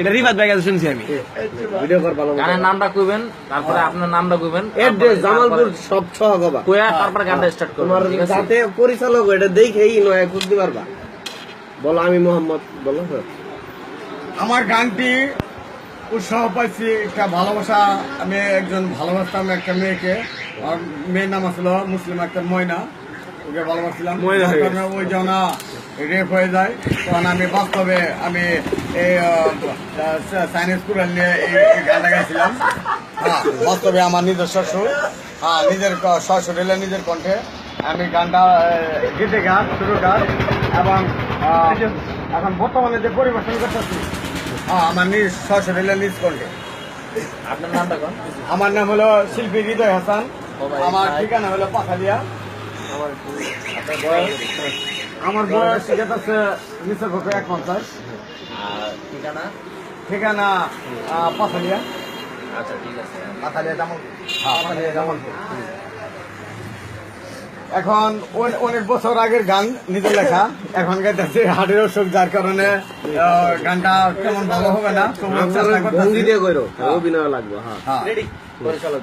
এটা রিফাত ভাই কাছে শুনছি আমি। ভিডিও কর ভালো গানের নামটা কইবেন তারপরে আপনার নামটা কইবেন এড্রেস জামালপুর সব ছয় গবা কইয়া তারপরে গানটা স্টার্ট তোমার করবেন ঠিক আছে? যাতে পরিচালক এটা দেখেই নয় খুঁজতে পারবা। বলো আমি মোহাম্মদ বলো। আমার গানটি উৎসাহ পাইছি একটা ভালোবাসা। আমি একজন ভালোবাসতাম একটা মেয়েকে। মেয়ের নাম আসলো মুসলিম একটা ময়না। ওকে ভালোবাসছিলাম। ওই যেন রেপ হয়ে যায় তখন আমি বাস্তবে আমি এই সাইন্স স্কুল নিয়ে এই গানটা গাইছিলাম। হ্যাঁ বাস্তবে আমার নিজস্ব সুর হ্যাঁ নিজের সশরীরে নিজের কণ্ঠে। আমি গানটা গীতে গান শুরু গান এবং এখন বর্তমানে যে পরিবেশন করতেছি হ্যাঁ আমার নিজ সশরীরে নিজ কণ্ঠে। আপনার নামটা কোন? আমার নাম হলো শিল্পী হৃদয় হাসান। আমার। ঠিকানা হলো পাখালিয়া। আপনার বয়স আমার বয়স ঠিক আছে নিচের পক্ষে এক পঞ্চাশ। ঠিকানা? ঠিকানা আহ, পাখালিয়া আচ্ছা ঠিক আছে। জামল হ্যাঁ পাখালিয়া এখন অন- অনেক বছর আগের গান নিজের লেখা। এখন গাইতেছি হার্টের অসুখ যার কারণে আহ, গানটা কেমন ভালো হবে না। চেষ্টা আমার করতেছি। দিয়ে করো অভিনয় লাগবে হ্যাঁ। হ্যাঁ। পরিচালক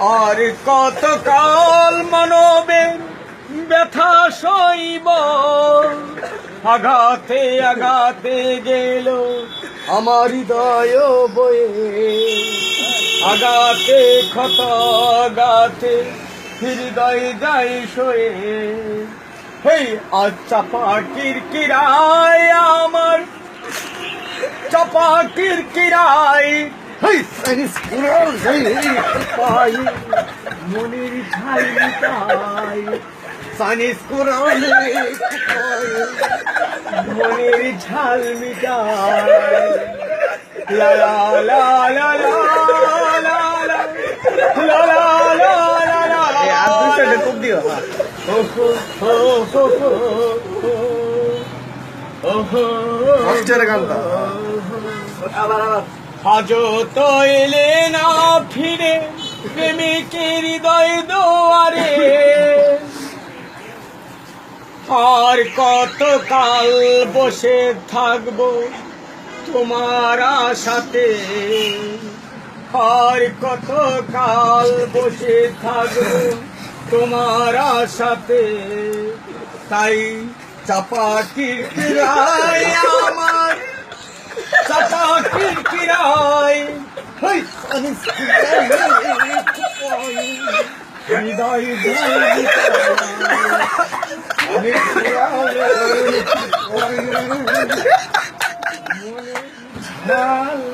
আর কত কাল মানবের ব্যথা সইব? আঘাতে আঘাতে গেল আমার হৃদয় বয়ে। আগাতে ক্ষত আগাতে হৃদয় যায় সয়ে। হেই আজ চাপা কিরকিরায় আমার চাপা পাই মনের ছাই সাইনিস কুড়াল মনের ঝাল মিটাই লা লা লা লা লা লা লা লা লা লা দুই সাইডে খুব দিও হ্যাঁ আবার আবার আজও তো না ফিরে, প্রেমিকের হৃদয় দোয়ারে। আর কত কাল বসে থাকব তোমার আশাতে? আর কত কাল বসে থাকব তোমার আশাতে? তাই চাপা কিরকিরায় আমার Anasını Bir daha yüzüne Ne